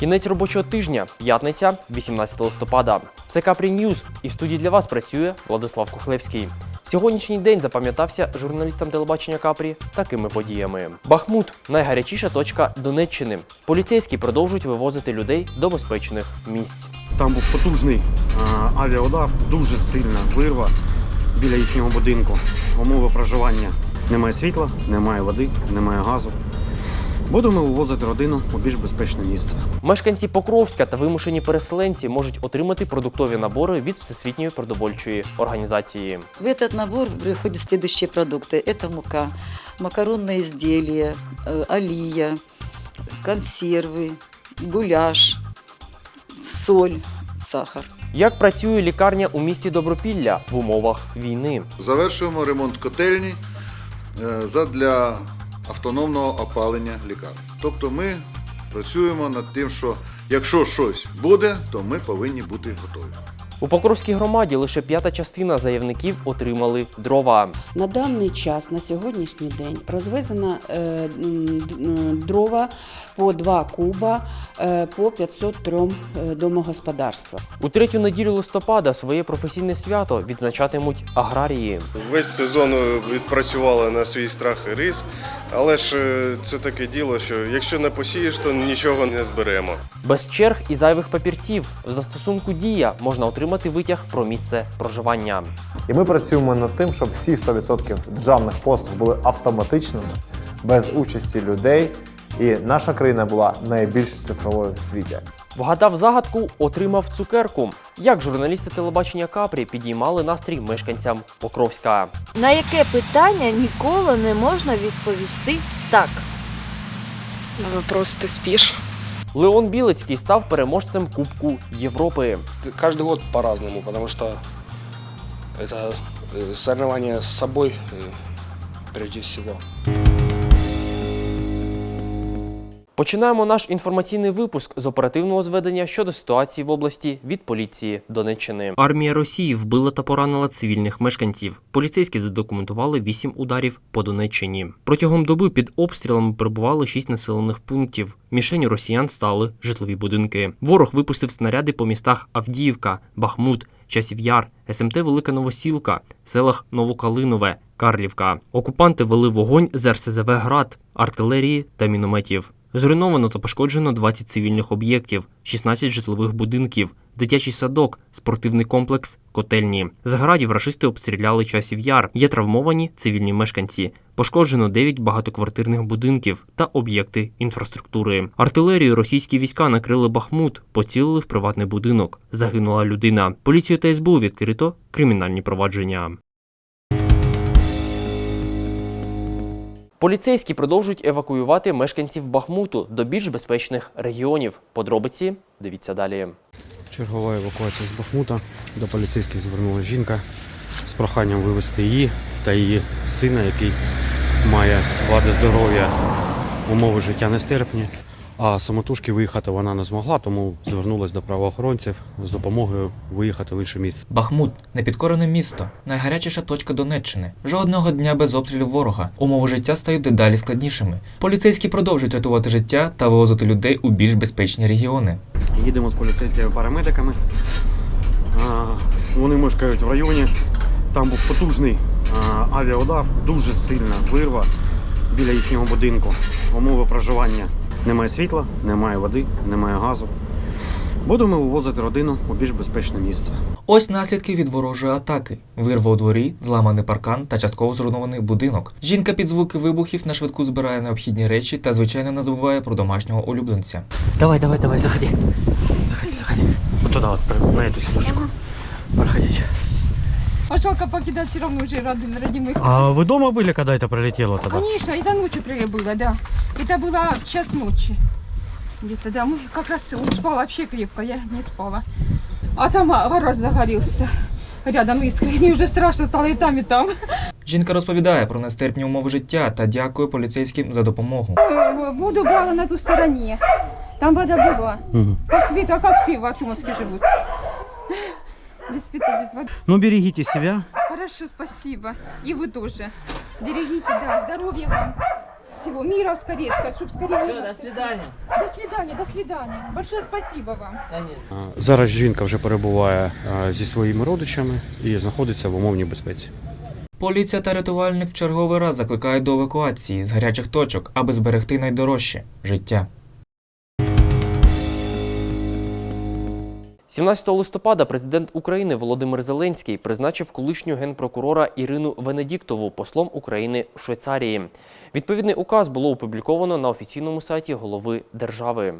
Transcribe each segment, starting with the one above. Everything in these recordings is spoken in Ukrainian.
Кінець робочого тижня, п'ятниця, 18 листопада. Це Капрі Ньюз, і в студії для вас працює Владислав Кухлевський. Сьогоднішній день запам'ятався журналістам телебачення Капрі такими подіями. Бахмут найгарячіша точка Донеччини. Поліцейські продовжують вивозити людей до безпечних місць. Там був потужний а, авіаудар, дуже сильна вирва біля їхнього будинку. Умови проживання. Немає світла, немає води, немає газу. Будемо вивозити родину у більш безпечне місце. Мешканці Покровська та вимушені переселенці можуть отримати продуктові набори від Всесвітньої продовольчої організації. В этот набор приходят следующие продукты. Это мука, макаронные изделия, э, алия, консервы, гуляш, соль, сахар. Як працює лікарня у місті Добропілля в умовах війни? Завершуємо ремонт котельні е, задля автономного опалення лікарні. Тобто ми працюємо над тим, що якщо щось буде, то ми повинні бути готові. У Покровській громаді лише п'ята частина заявників отримали дрова. На даний час, на сьогоднішній день, розвезено е, дрова по 2 куба е, по 503 е, домогосподарствах. У третю неділю листопада своє професійне свято відзначатимуть аграрії. Весь сезон відпрацювали на свій страх і ризик, але ж це таке діло, що якщо не посієш, то нічого не зберемо. Без черг і зайвих папірців в застосунку дія можна отримати витяг про місце проживання. І ми працюємо над тим, щоб всі 100% державних послуг були автоматичними, без участі людей, і наша країна була найбільш цифровою в світі. Вгадав загадку, отримав цукерку. Як журналісти телебачення Капрі підіймали настрій мешканцям Покровська. На яке питання ніколи не можна відповісти так? Вопрос, ты спишь? Леон Білецький став переможцем Кубку Європи. Каждый год по-разному, потому что это э, соревнование с собой э, прежде всего. Починаємо наш інформаційний випуск з оперативного зведення щодо ситуації в області від поліції Донеччини. Армія Росії вбила та поранила цивільних мешканців. Поліцейські задокументували вісім ударів по Донеччині. Протягом доби під обстрілами перебували шість населених пунктів. Мішенью росіян стали житлові будинки. Ворог випустив снаряди по містах Авдіївка, Бахмут, Часів Яр, СМТ Велика Новосілка, селах Новокалинове, Карлівка. Окупанти вели вогонь з РСЗВ Град, артилерії та мінометів. Зруйновано та пошкоджено 20 цивільних об'єктів, 16 житлових будинків, дитячий садок, спортивний комплекс, котельні. З градів рашисти обстріляли часів яр. Є травмовані цивільні мешканці. Пошкоджено 9 багатоквартирних будинків та об'єкти інфраструктури. Артилерію російські війська накрили Бахмут, поцілили в приватний будинок. Загинула людина. Поліцію та СБУ відкрито кримінальні провадження. Поліцейські продовжують евакуювати мешканців Бахмуту до більш безпечних регіонів. Подробиці дивіться далі. Чергова евакуація з Бахмута. До поліцейських звернулася жінка з проханням вивезти її та її сина, який має вади здоров'я, умови життя нестерпні. А самотужки виїхати вона не змогла, тому звернулася до правоохоронців з допомогою виїхати в інше місце. Бахмут непідкорене місто, найгарячіша точка Донеччини. Жодного дня без обстрілів ворога. Умови життя стають дедалі складнішими. Поліцейські продовжують рятувати життя та вивозити людей у більш безпечні регіони. Їдемо з поліцейськими парамедиками. Вони мешкають в районі. Там був потужний авіаудар, дуже сильна вирва біля їхнього будинку. Умови проживання. Немає світла, немає води, немає газу. Будемо вивозити родину у більш безпечне місце. Ось наслідки від ворожої атаки: вирва у дворі, зламаний паркан та частково зруйнований будинок. Жінка під звуки вибухів на швидку збирає необхідні речі та звичайно не забуває про домашнього улюбленця. Давай, давай, давай, заходи. Заходи, заходи. Вот туда вот, на эту сидушку. Проходите. А жалко покидать все равно уже родин, родимых. А вы дома были, когда это прилетело тогда? Конечно, это ночью при- было, да. Это было в час ночи. Где-то, да. Мы как раз он спал вообще крепко, я не спала. А там а, гараж загорелся. Рядом искры. Мне уже страшно стало и там, и там. Жінка розповідає про нестерпні умови життя та дякує поліцейським за допомогу. Э, Воду брала на ту стороне. Там вода была. Мгм. Без света, а как все в Артемовске живут. Без света, без воды. Ну, берегите себя. Хорошо, спасибо. И вы тоже. Берегите, да. Здоровья вам. всего мира скорее, чтобы скорее... Все, до свидания. До свидания, до свидания. Большое спасибо вам. Конечно. Зараз жінка вже перебуває е, зі своїми родичами і знаходиться в умовній безпеці. Поліція та рятувальник в черговий раз закликають до евакуації з гарячих точок, аби зберегти найдорожче життя. 17 листопада президент України Володимир Зеленський призначив колишню генпрокурора Ірину Венедіктову послом України в Швейцарії. Відповідний указ було опубліковано на офіційному сайті голови держави.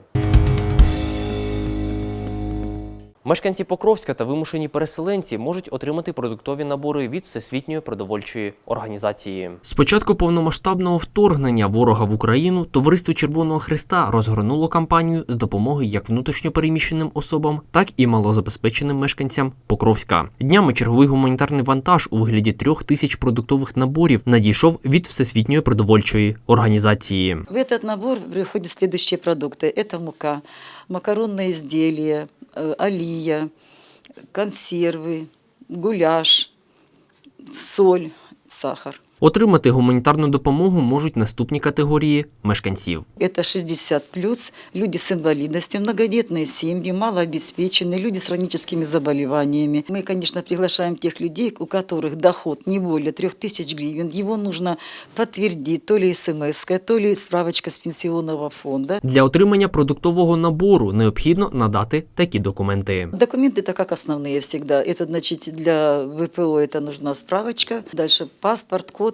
Мешканці Покровська та вимушені переселенці можуть отримати продуктові набори від Всесвітньої продовольчої організації. З початку повномасштабного вторгнення ворога в Україну Товариство Червоного Христа розгорнуло кампанію з допомоги як внутрішньопереміщеним особам, так і малозабезпеченим мешканцям Покровська. Днями черговий гуманітарний вантаж у вигляді трьох тисяч продуктових наборів надійшов від Всесвітньої продовольчої організації. В этот набор приходят следующие продукты. Это мука, макаронные изделия, э, алия, консервы, гуляш, соль, сахар. Отримати гуманітарну допомогу можуть наступні категорії мешканців. Это 60 плюс, люди с инвалидностью, многодетные семьи, малообеспеченные, люди с хроническими заболеваниями. Мы, конечно, приглашаем тех людей, у которых доход не более 3000 гривен. Его нужно подтвердить то ли смс то ли справочка с пенсионного фонда. Для отримання продуктового набору необхідно надати такі документи. Документы это как основные всегда. Это значит для ВПО это нужна справочка, дальше паспорт, код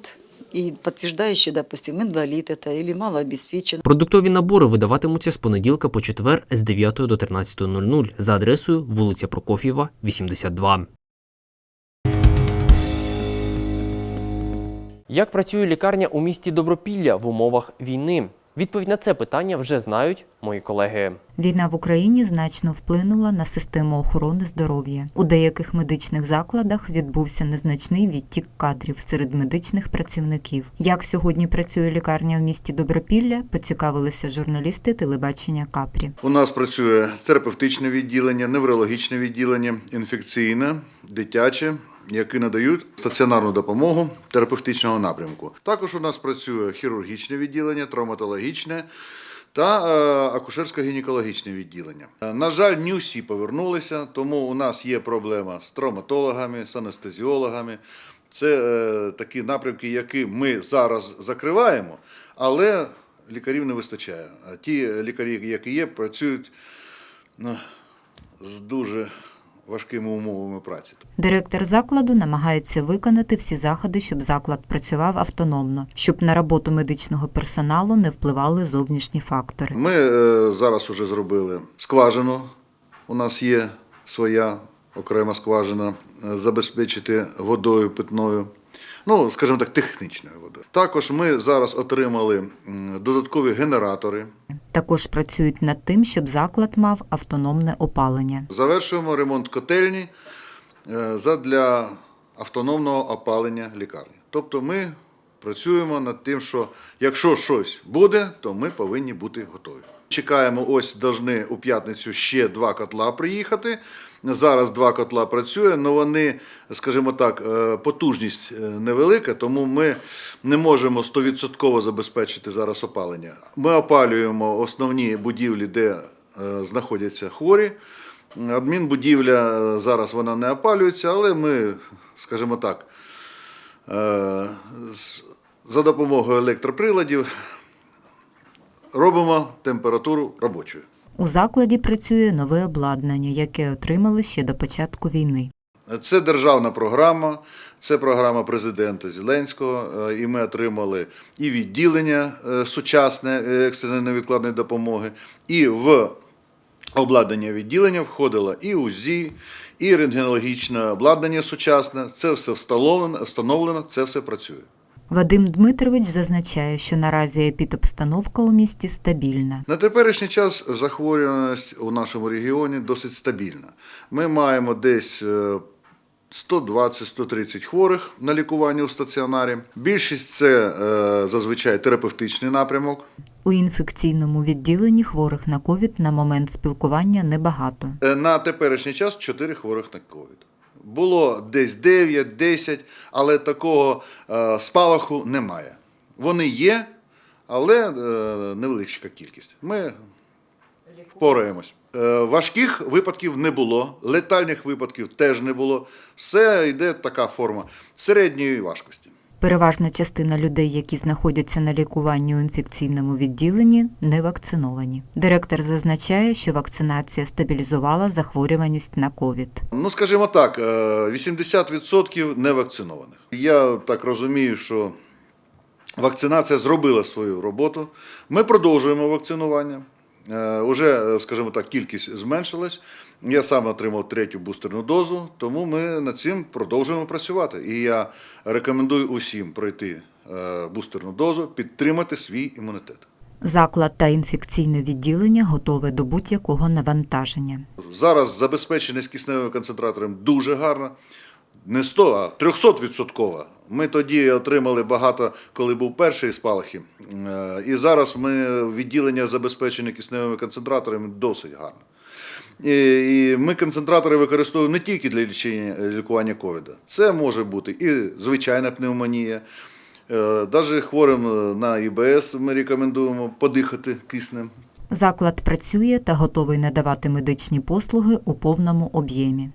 и подтверждающий, допустим, инвалид это или малообеспечен. Продуктові набори видаватимуться з понеділка по четвер з 9 до 13.00 за адресою вулиця Прокоф'єва, 82. Як працює лікарня у місті Добропілля в умовах війни? Відповідь на це питання вже знають мої колеги. Війна в Україні значно вплинула на систему охорони здоров'я. У деяких медичних закладах відбувся незначний відтік кадрів серед медичних працівників. Як сьогодні працює лікарня в місті Добропілля, поцікавилися журналісти телебачення Капрі. У нас працює терапевтичне відділення, неврологічне відділення, інфекційне, дитяче, які надають стаціонарну допомогу терапевтичного напрямку. Також у нас працює хірургічне відділення, травматологічне. Та е, акушерсько-гінекологічне відділення. Е, На жаль, не всі повернулися, тому у нас є проблема з травматологами, з анестезіологами. Це е, такі напрямки, які ми зараз закриваємо, але лікарів не вистачає. Ті лікарі, які є, працюють ну, з дуже важкими умовами праці. Директор закладу намагається виконати всі заходи, щоб заклад працював автономно, щоб на роботу медичного персоналу не впливали зовнішні фактори. Ми е, зараз вже зробили скважину. У нас є своя окрема скважина, е, забезпечити водою питною. Ну, скажімо так, технічною водою. Також ми зараз отримали додаткові генератори. Також працюють над тим, щоб заклад мав автономне опалення. Завершуємо ремонт котельні е, задля автономного опалення лікарні. Тобто ми працюємо над тим, що якщо щось буде, то ми повинні бути готові. Чекаємо, ось должны у п'ятницю ще два котла приїхати. Зараз два котла працює, але вони, скажімо так, е, потужність е, невелика, тому ми не можемо 100% забезпечити зараз опалення. Ми опалюємо основні будівлі, де е, знаходяться хворі. Адмінбудівля зараз вона не опалюється, але ми, скажімо так, за допомогою електроприладів робимо температуру робочою. У закладі працює нове обладнання, яке отримали ще до початку війни. Це державна програма, це програма президента Зеленського, е, і ми отримали і відділення е, сучасне е, екстреної невідкладної допомоги, і в обладнання відділення входило і УЗІ, і рентгенологічне обладнання сучасне. Це все встановлено, встановлено це все працює. Вадим Дмитрович зазначає, що наразі епідобстановка у місті стабільна. На теперішній час захворюваність у нашому регіоні досить стабільна. Ми маємо десь е, 120-130 хворих на лікуванні у стаціонарі. Більшість це е, зазвичай терапевтичний напрямок. У інфекційному відділенні хворих на ковід на момент спілкування небагато. Е, На теперішній час 4 хворих на ковід. Було десь 9-10, але такого е, спалаху немає. Вони є, але е, невеличка кількість. Ми впораємось. Е, Важких випадків не було, летальних випадків теж не було. Все йде така форма середньої важкості. Переважна частина людей, які знаходяться на лікуванні у інфекційному відділенні, не вакциновані. Директор зазначає, що вакцинація стабілізувала захворюваність на ковід. Ну, скажімо так, е, 80% не вакцинованих. Я так розумію, що вакцинація зробила свою роботу. Ми продовжуємо вакцинування. Е, Уже, е, скажімо так, кількість зменшилась. Я сам отримав третю бустерну дозу, тому ми над цим продовжуємо працювати. І я рекомендую усім пройти е, бустерну дозу, підтримати свій імунітет. Заклад та інфекційне відділення готове до будь-якого навантаження. Зараз забезпеченість кисневим концентратором дуже гарна. Не 100, а 300%. Ми тоді отримали багато, коли був перший спалахи. Е, І зараз ми відділення забезпечені кисневими концентраторами досить гарно. І, ми концентратори використовуємо не тільки для лічення, лікування ковіда. Це може бути і звичайна пневмонія. Навіть хворим е, на ІБС ми рекомендуємо подихати киснем. Заклад працює та готовий надавати медичні послуги у повному об'ємі.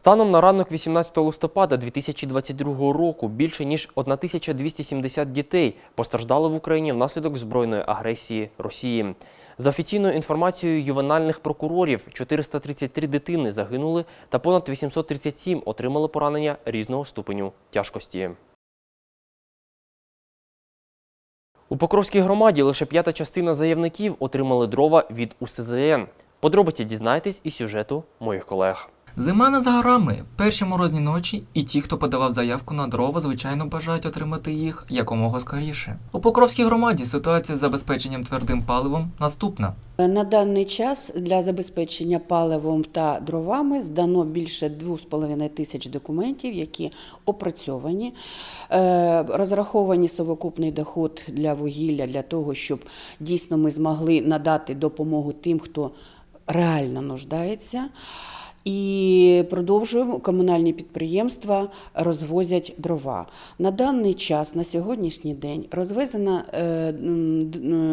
Станом на ранок 18 листопада 2022 року більше ніж 1270 дітей постраждали в Україні внаслідок збройної агресії Росії. За офіційною інформацією ювенальних прокурорів, 433 дитини загинули та понад 837 отримали поранення різного ступеню тяжкості. У Покровській громаді лише п'ята частина заявників отримали дрова від УСЗН. Подробиці дізнайтесь із сюжету моїх колег. Зима не за горами. Перші морозні ночі, і ті, хто подавав заявку на дрова, звичайно бажають отримати їх якомога скоріше. У Покровській громаді ситуація з забезпеченням твердим паливом наступна. На даний час для забезпечення паливом та дровами здано більше 2,5 тисяч документів, які опрацьовані, Е, розраховані совокупний доход для вугілля для того, щоб дійсно ми змогли надати допомогу тим, хто реально нуждається. І продовжуємо комунальні підприємства розвозять дрова. На даний час, на сьогоднішній день, розвезено е,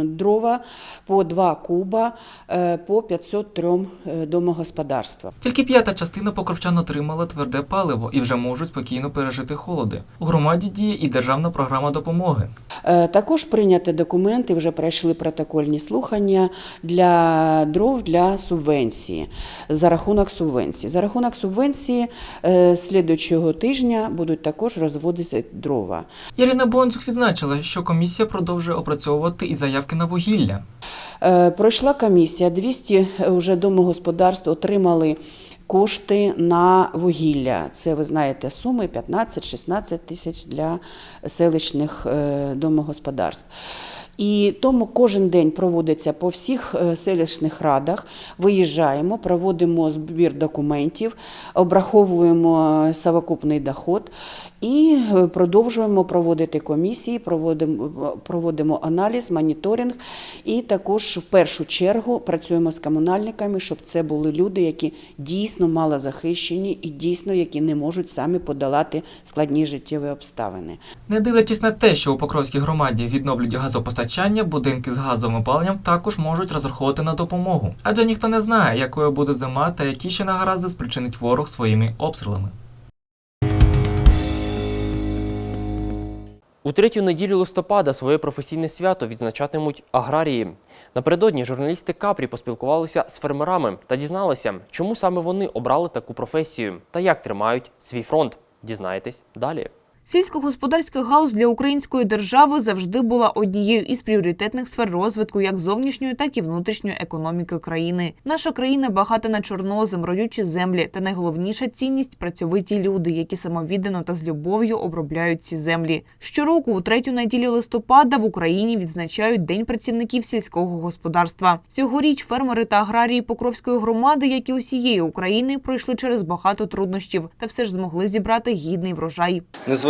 дрова по 2 куба е, по 503 е, домогосподарства. Тільки п'ята частина покровчан отримала тверде паливо і вже можуть спокійно пережити холоди. У громаді діє і державна програма допомоги. Також прийняті документи, вже пройшли протокольні слухання для дров для субвенції за рахунок субвенції. За рахунок субвенції е, слідуючого тижня будуть також розводитися дрова. Ірина Бонцух відзначила, що комісія продовжує опрацьовувати і заявки на вугілля. Е, Пройшла комісія, 200 вже домогосподарств отримали кошти на вугілля. Це ви знаєте суми 15-16 тисяч для селищних е, домогосподарств. І тому кожен день проводиться по всіх е, селищних радах. Виїжджаємо, проводимо збір документів, обраховуємо е, совокупний доход і е, продовжуємо проводити комісії, проводимо, проводимо аналіз, моніторинг. І також в першу чергу працюємо з комунальниками, щоб це були люди, які дійсно малозахищені і дійсно які не можуть самі подолати складні життєві обставини. Не дивлячись на те, що у Покровській громаді відновлюють газопостачання, будинки з газовим опаленням також можуть розраховувати на допомогу. Адже ніхто не знає, якою буде зима та які ще нагаразди спричинить ворог своїми обстрілами. У третю неділю листопада своє професійне свято відзначатимуть аграрії. Напередодні журналісти Капрі поспілкувалися з фермерами та дізналися, чому саме вони обрали таку професію та як тримають свій фронт. Дізнаєтесь далі. Сільськогосподарська галузь для української держави завжди була однією із пріоритетних сфер розвитку як зовнішньої, так і внутрішньої економіки країни. Наша країна багата на чорнозем, родючі землі та найголовніша цінність працьовиті люди, які самовіддано та з любов'ю обробляють ці землі. Щороку, у третю неділю листопада, в Україні відзначають День працівників сільського господарства. Цьогоріч фермери та аграрії Покровської громади, як і усієї України, пройшли через багато труднощів та все ж змогли зібрати гідний врожай.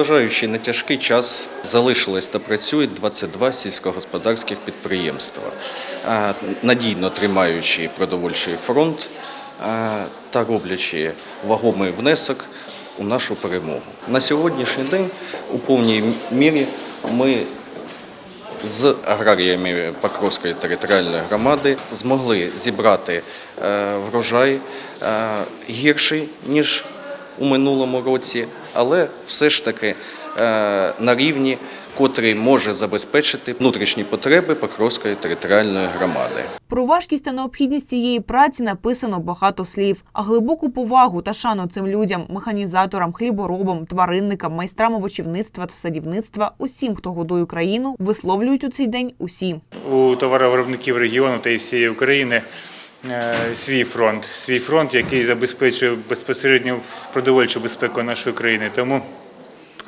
Незважаючи на тяжкий час, залишилось та працюють 22 сільськогосподарських підприємства, надійно тримаючи продовольчий фронт та роблячи вагомий внесок у нашу перемогу. На сьогоднішній день у повній мірі ми з аграріями Покровської територіальної громади змогли зібрати е, врожай е, гірший, ніж у минулому році, але все ж таки е, на рівні, котрий може забезпечити внутрішні потреби Покровської територіальної громади. Про важкість та необхідність цієї праці написано багато слів, а глибоку повагу та шану цим людям, механізаторам, хліборобам, тваринникам, майстрам овочівництва та садівництва, усім, хто годує країну, висловлюють у цей день усі. у товаровиробників регіону та й всієї України свій фронт, свій фронт, який забезпечує безпосередньо продовольчу безпеку нашої країни. Тому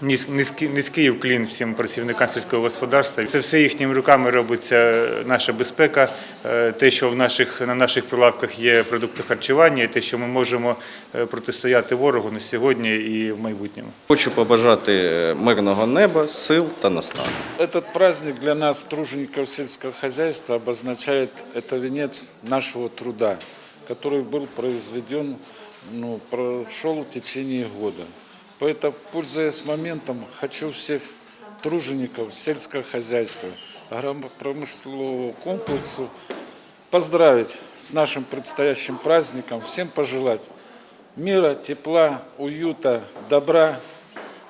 низький, низький уклін всім працівникам сільського господарства. Це все їхніми руками робиться наша безпека, е, те, що в наших, на наших прилавках є продукти харчування, і те, що ми можемо е, протистояти ворогу на сьогодні і в майбутньому. Хочу побажати е, мирного неба, сил та наснаги. Этот праздник для нас, тружеников сельского хозяйства, обозначает это венец нашего труда, который был произведен, ну, прошел в течение года. Поэтому, пользуясь моментом, хочу всех тружеников сельского хозяйства, агропромыслового комплексу поздравить с нашим предстоящим праздником, всем пожелать мира, тепла, уюта, добра,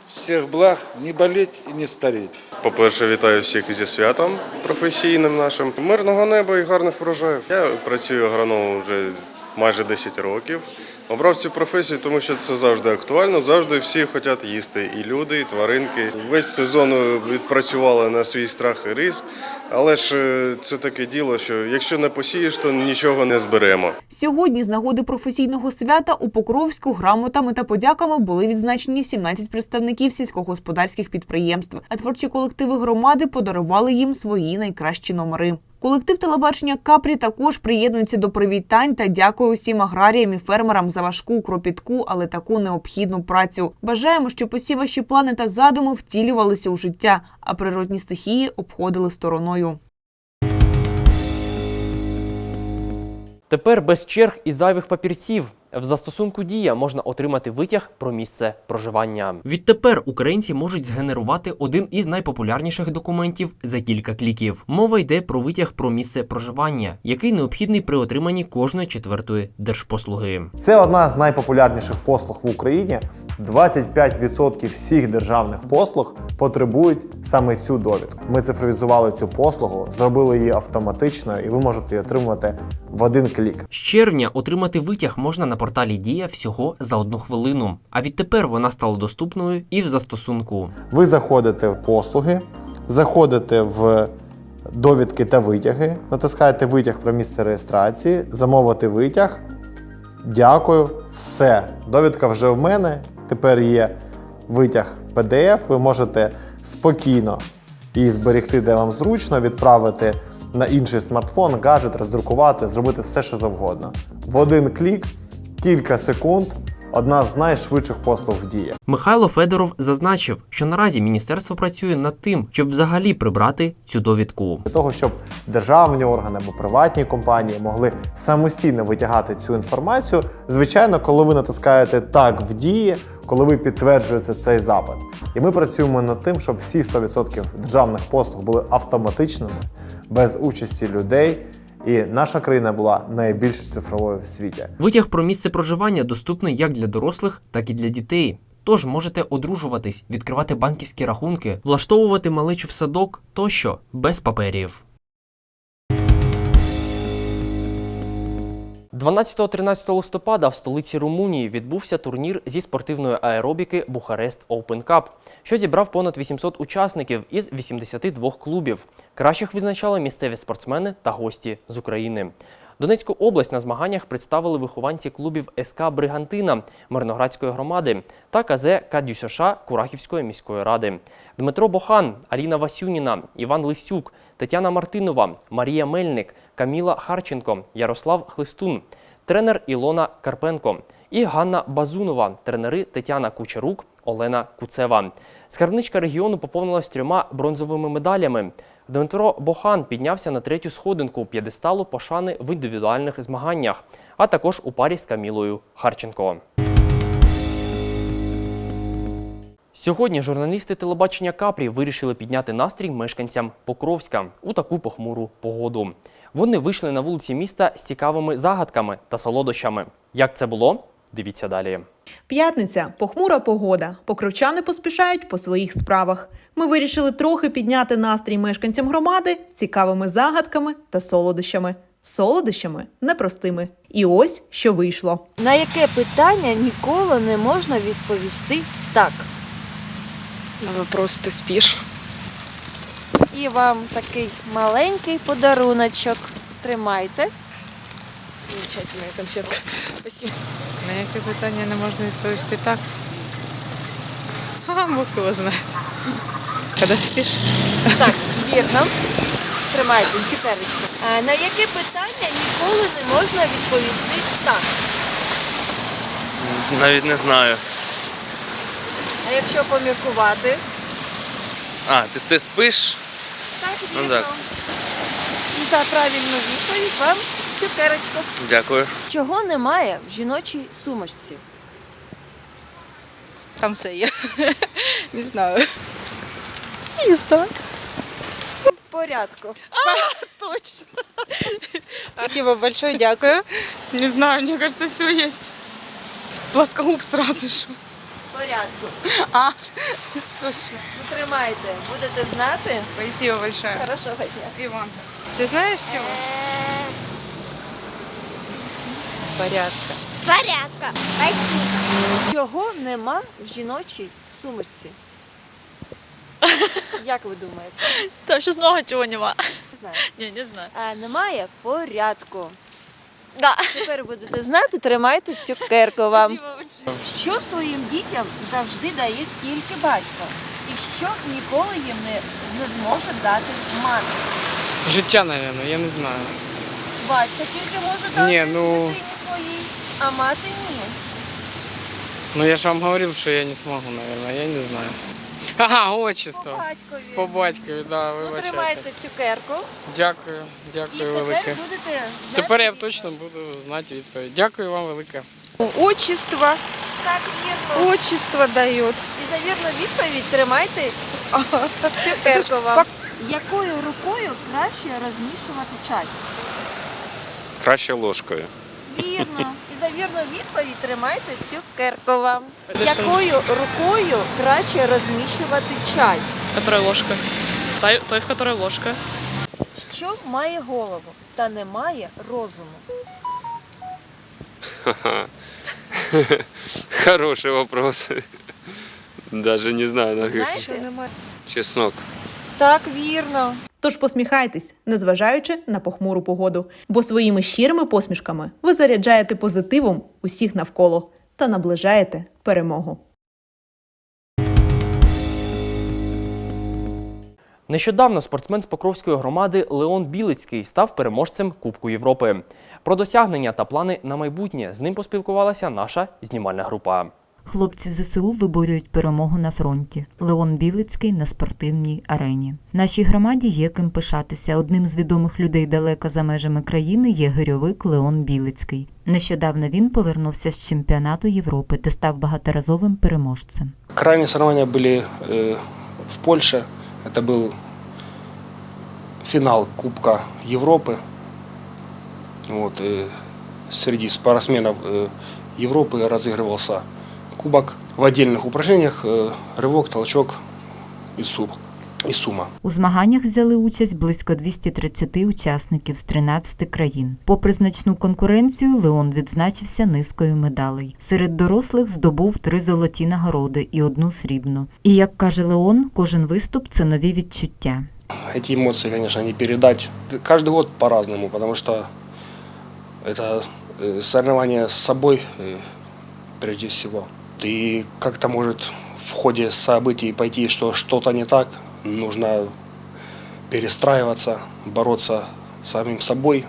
всех благ, не болеть и не стареть. По-перше, вітаю всіх зі святом професійним нашим. Мирного неба і гарних врожаїв. Я працюю агрономом вже майже 10 років. Обрав цю професію, тому що це завжди актуально, завжди всі хочуть їсти. І люди, і тваринки. Весь сезон відпрацювали на свій страх і ризик. Але ж е, це таке діло, що якщо не посієш, то нічого не зберемо. Сьогодні з нагоди професійного свята у Покровську грамотами та подяками були відзначені 17 представників сільськогосподарських підприємств, а творчі колективи громади подарували їм свої найкращі номери. Колектив телебачення Капрі також приєднується до привітань та дякує усім аграріям і фермерам за важку, кропітку, але таку необхідну працю. Бажаємо, щоб усі ваші плани та задуми втілювалися у життя, а природні стихії обходили стороною. Тепер без черг і зайвих папірців. В застосунку Дія можна отримати витяг про місце проживання. Відтепер українці можуть згенерувати один із найпопулярніших документів за кілька кліків. Мова йде про витяг про місце проживання, який необхідний при отриманні кожної четвертої держпослуги. Це одна з найпопулярніших послуг в Україні. 25% всіх державних послуг потребують саме цю довідку. Ми цифровізували цю послугу, зробили її автоматичною, і ви можете її отримати в один клік. З червня отримати витяг можна на порталі Дія всього за одну хвилину. А відтепер вона стала доступною і в застосунку. Ви заходите в послуги, заходите в довідки та витяги, натискаєте витяг про місце реєстрації, замовити витяг. Дякую, все. Довідка вже в мене. Тепер є витяг PDF. Ви можете спокійно її зберегти, де вам зручно, відправити на інший смартфон, гаджет, роздрукувати, зробити все, що завгодно. В один клік, кілька секунд. Одна з найшвидших послуг в дії. Михайло Федоров зазначив, що наразі міністерство працює над тим, щоб взагалі прибрати цю довідку. Для того, щоб державні органи або приватні компанії могли самостійно витягати цю інформацію, звичайно, коли ви натискаєте так в дії, коли ви підтверджуєте цей запит. І ми працюємо над тим, щоб всі 100% державних послуг були автоматичними, без участі людей. І наша країна була найбільш цифровою в світі. Витяг про місце проживання доступний як для дорослих, так і для дітей. Тож можете одружуватись, відкривати банківські рахунки, влаштовувати малечу в садок тощо без паперів. 12-13 листопада в столиці Румунії відбувся турнір зі спортивної аеробіки Бухарест Open Cup, що зібрав понад 800 учасників із 82 клубів. Кращих визначали місцеві спортсмени та гості з України. Донецьку область на змаганнях представили вихованці клубів СК Бригантина Мирноградської громади та КЗ КДЮСШ Курахівської міської ради. Дмитро Бохан, Аліна Васюніна, Іван Лисюк, Тетяна Мартинова, Марія Мельник, Каміла Харченко, Ярослав Хлистун, тренер Ілона Карпенко і Ганна Базунова, тренери Тетяна Кучерук, Олена Куцева. Скарбничка регіону поповнилась трьома бронзовими медалями. Дмитро Бохан піднявся на третю сходинку п'єдесталу пошани в індивідуальних змаганнях, а також у парі з Камілою Харченко. Сьогодні журналісти телебачення Капрі вирішили підняти настрій мешканцям Покровська у таку похмуру погоду. Вони вийшли на вулиці міста з цікавими загадками та солодощами. Як це було? Дивіться далі. П'ятниця похмура погода. Покровчани поспішають по своїх справах. Ми вирішили трохи підняти настрій мешканцям громади цікавими загадками та солодощами. Солодощами непростими. І ось що вийшло. На яке питання ніколи не можна відповісти так. На вопрос «ты спишь?» І вам такий маленький подаруночок. Тримайте. Замечательная конфетка. Спасибо. На яке питання не можна відповісти так? А, Бог його знає. Коли спиш? Так, вірно. Тримайте цукерочку. А на яке питання ніколи не можна відповісти так. Навіть не знаю. А якщо поміркувати, А, ти, ти спиш? Так Ну так. І за правильну відповідь вам цукерочку. Дякую. Чого немає в жіночій сумочці? Там все є. Не знаю. Не знаю. В порядку. Точно. Спасибо большое, дякую. Не знаю, мне кажется, все есть. Плоскогуб сразу же. В порядку. А, точно. Тримайте. Будете знати? Спасибо большое. Хорошого дня. Иван. Ты знаешь чего? Порядка. Порядка. Спасибо. Чого нема в жіночій сумочці? Як ви думаєте? Там сейчас много чего нема. Не знаю. Не, не знаю. А, немає порядку. Да. Тепер будете знати, тримайте цукерку вам. Спасибо большое. Що своїм дітям завжди дає тільки батько? І що ніколи їм не, не зможе дати мати? Життя, мабуть, я не знаю. Батько тільки може дати Ні, ну- дитині своїй, а мати ні. Ну я ж вам говорив, що я не зможу, мабуть, я не знаю. Ага, По отчество. батькові. По батькові, да, Ну, вибачайте. тримайте цукерку. Дякую, І дякую тепер велике. будете знати Тепер я точно буду знати відповідь. Дякую вам велике. Отчество. Так, вірно. Отчество дает. І за вірну відповідь тримайте цукерку вам. Якою рукою краще розмішувати чай? Краще ложкою. Вірно. І за вірну відповідь тримайте цукерку вам. Якою рукою краще розміщувати чай? В которой ложка? Той, той в которой ложка. Що має голову та не має розуму? Хороший вопрос. Даже не знаю. Знаєте? Чеснок. Так, вірно. Тож посміхайтесь, незважаючи на похмуру погоду, бо своїми щирими посмішками ви заряджаєте позитивом усіх навколо та наближаєте перемогу. Нещодавно спортсмен з Покровської громади Леон Білицький став переможцем Кубку Європи. Про досягнення та плани на майбутнє з ним поспілкувалася наша знімальна група. Хлопці ЗСУ виборюють перемогу на фронті. Леон Білицький на спортивній арені. Нашій громаді є ким пишатися. Одним з відомих людей далеко за межами країни є гирьовик Леон Білицький. Нещодавно він повернувся з чемпіонату Європи, де став багаторазовим переможцем. Крайние соревнования были э, в Польше. Это был финал Кубка Европы. Вот, и среди спортсменов э, Европы разыгрывался кубок. В отдельных упражнениях э, рывок, толчок и, суп, и сумма. У змаганнях взяли участь близько 230 учасників з 13 країн. Попри значну конкуренцію, Леон відзначився низкою медалей. Серед дорослих здобув три золоті нагороди і одну срібну. І як каже Леон, кожен виступ це нові відчуття. Эти эмоции, конечно, не передать. Каждый год по-разному, потому что это э, соревнование с собой э, прежде всего. И как-то может в ходе событий пойти, что что-то не так, нужно перестраиваться, бороться с самим собой,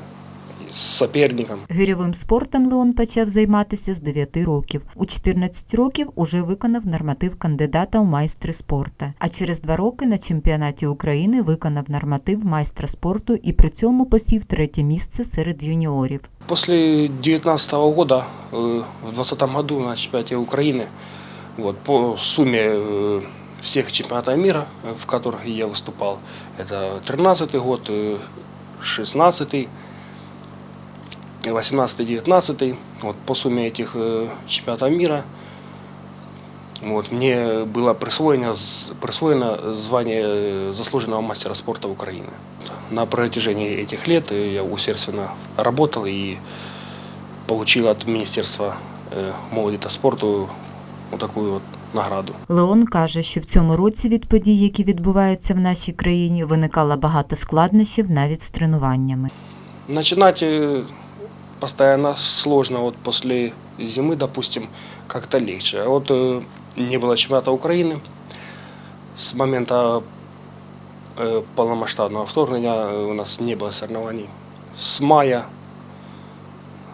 с соперником. Гирьовим спортом Леон почав займатися з 9 років. У 14 років уже виконав норматив кандидата у майстри спорту. А через два роки на чемпіонаті України виконав норматив майстра спорту і при цьому посів третє місце серед юніорів. После 2019 года, э, в 2020 году на чемпионате Украины, Вот, по сумме э, всех чемпионатов мира, э, в которых я выступал, это 13 год, э, 16 18-19, вот по сумме этих э, чемпионатов мира вот, мне было присвоено, з- присвоено звание э, заслуженного мастера спорта Украины. На протяжении этих лет э, я усердственно работал и получил от Министерства э, молоді та спорту вот такую вот награду. Леон каже, що в цьому році від подій, які відбуваються в нашій країні, виникало багато складнощів навіть з тренуваннями. Начинать э, постоянно сложно, вот после зимы, допустим, как-то легче. А вот э, не было чемпионата Украины с момента э, полномасштабного вторгнения э, у нас не было соревнований. С мая,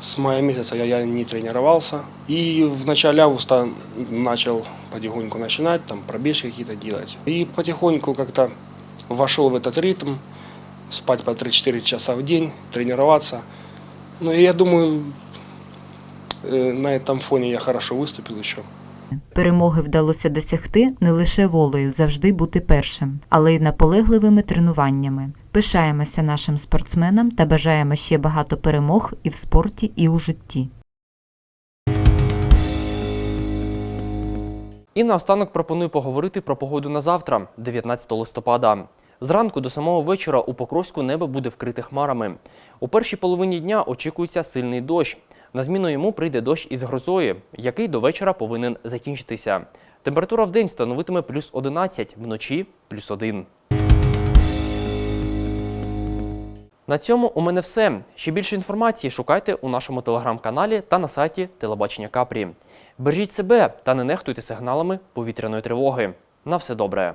с мая месяца я, я не тренировался. И в начале августа начал потихоньку начинать, там пробежки какие-то делать. И потихоньку как-то вошел в этот ритм, спать по 3-4 часа в день, тренироваться. Ну и я думаю, э, на этом фоне я хорошо выступил еще. Перемоги вдалося досягти не лише волею завжди бути першим, але й наполегливими тренуваннями. Пишаємося нашим спортсменам та бажаємо ще багато перемог і в спорті, і у житті. І наостанок пропоную поговорити про погоду на завтра, 19 листопада. Зранку до самого вечора у Покровську небо буде вкрите хмарами. У першій половині дня очікується сильний дощ. На зміну йому прийде дощ із грозою, який до вечора повинен закінчитися. Температура в день становитиме плюс 11, вночі плюс 1. На цьому у мене все. Ще більше інформації шукайте у нашому телеграм-каналі та на сайті Телебачення Капрі. Бережіть себе та не нехтуйте сигналами повітряної тривоги. На все добре.